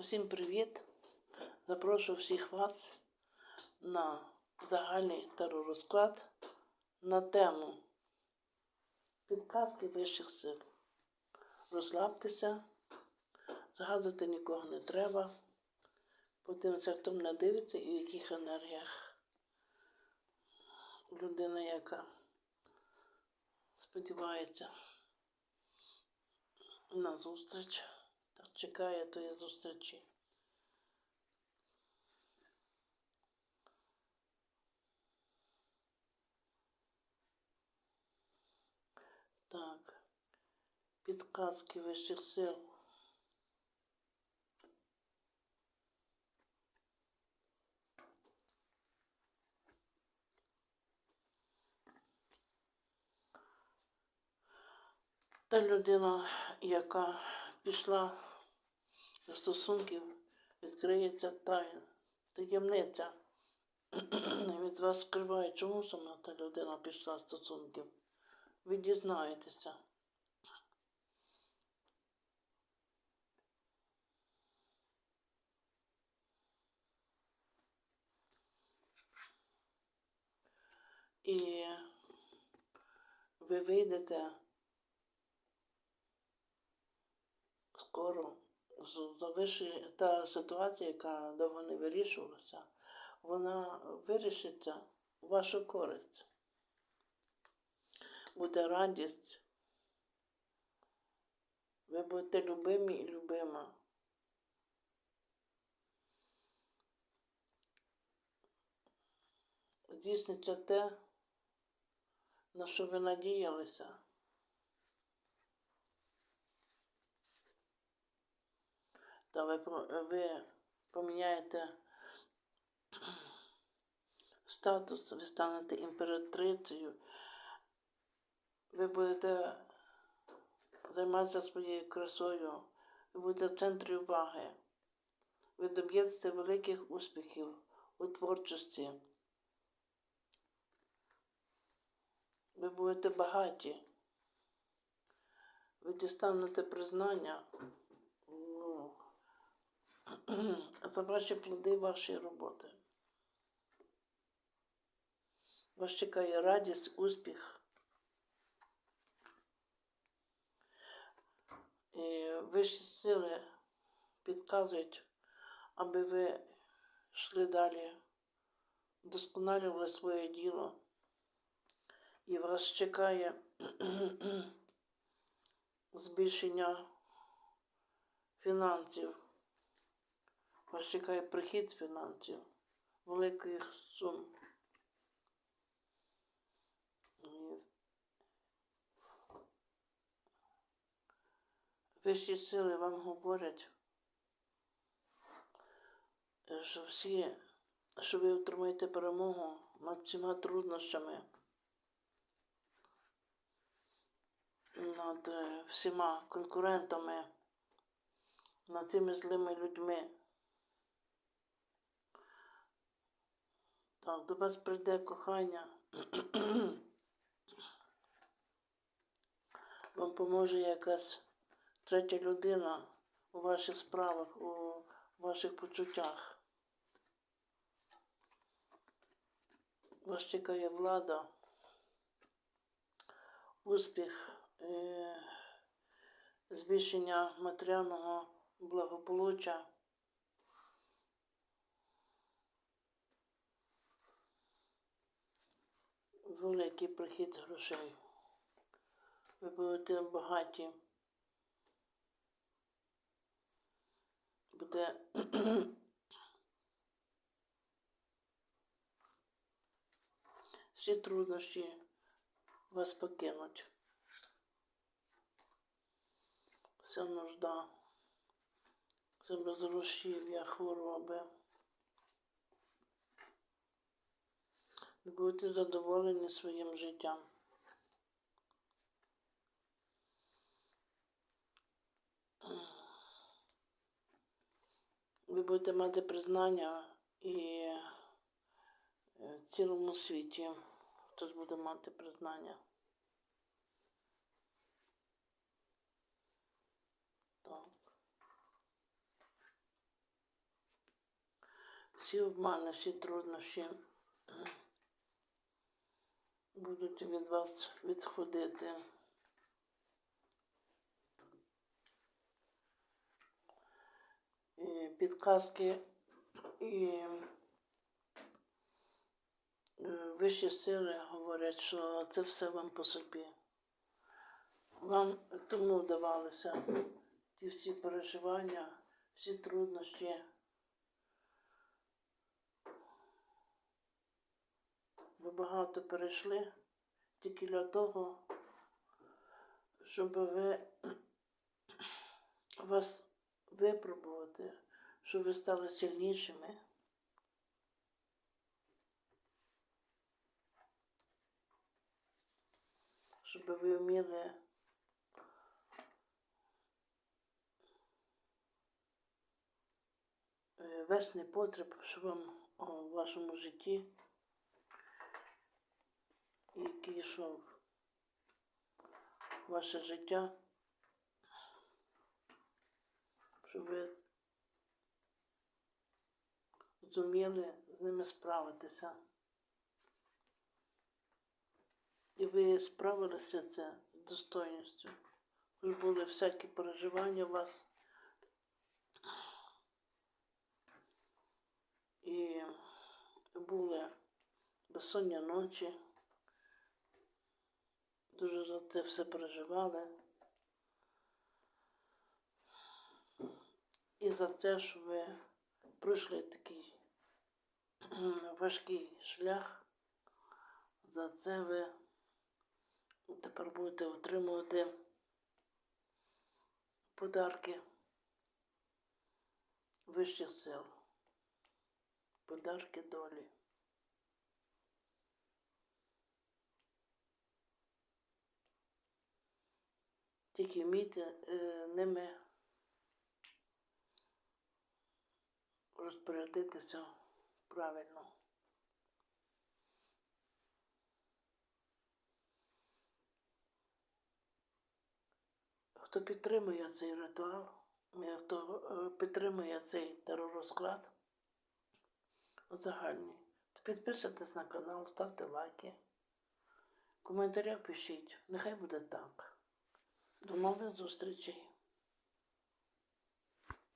Усім привіт! Запрошую всіх вас на загальний теророзклад на тему підказки вищих сил. Розслабтеся, згадувати нікого не треба. Подивимося, хто мене дивиться і в яких енергіях людина, яка сподівається на зустріч. Чекає тої зустрічі. Так, підказки вищих сил. Та людина, яка пішла стосунків, відкриється тайна, таємниця. Від вас скриває, чому сама та людина пішла з стосунків. Ви дізнаєтеся. І ви вийдете скоро завишує та ситуація, яка довго не вирішувалася, вона вирішиться в вашу користь. Буде радість. Ви будете любимі і любима. Здійсниться те, на що ви надіялися. Та ви, ви поміняєте статус, ви станете імператрицею, ви будете займатися своєю красою, ви будете в центрі уваги, ви доб'єтеся великих успіхів у творчості. Ви будете багаті, ви дістанете признання за ваші плоди вашої роботи. Вас чекає радість, успіх. І вищі сили підказують, аби ви йшли далі, вдосконалювали своє діло. І вас чекає збільшення фінансів. Вас чекає прихід фінансів, великих сум. Вищі сили вам говорять, що всі, що ви отримаєте перемогу над всіма труднощами, над всіма конкурентами, над цими злими людьми. Так, до вас прийде кохання. Вам поможе якась третя людина у ваших справах, у ваших почуттях. Вас чекає влада, успіх, е збільшення матеріального благополуччя. Великий прихід грошей. Ви будете багаті. Буде всі труднощі вас покинуть. Вся нужда, все безгрошів'я, хвороби. Ви будете задоволені своїм життям. Ви будете мати признання і е, в цілому світі хтось буде мати признання. Так. всі обмани, всі труднощі будуть від вас відходити. Підказки і е, вищі сили говорять, що це все вам по собі. Вам тому вдавалося ті всі переживання, всі труднощі. Ви багато перейшли тільки для того, щоб ви вас випробувати, щоб ви стали сильнішими. Щоб ви вміли весь непотреб, що вам в вашому житті, який йшов ваше життя, щоб ви зуміли з ними справитися. І ви справилися це з достойністю. Хоч були всякі переживання у вас. І були безсоння ночі. Дуже за це все переживали. І за те, що ви пройшли такий важкий шлях, за це ви тепер будете отримувати подарки вищих сил, подарки долі. Тільки вмійте ними розпорядитися правильно. Хто підтримує цей ритуал, е, хто е, підтримує цей теророзклад загальний, то підписуйтесь на канал, ставте лайки. В коментарях пишіть. Нехай буде так. До нових зустрічей.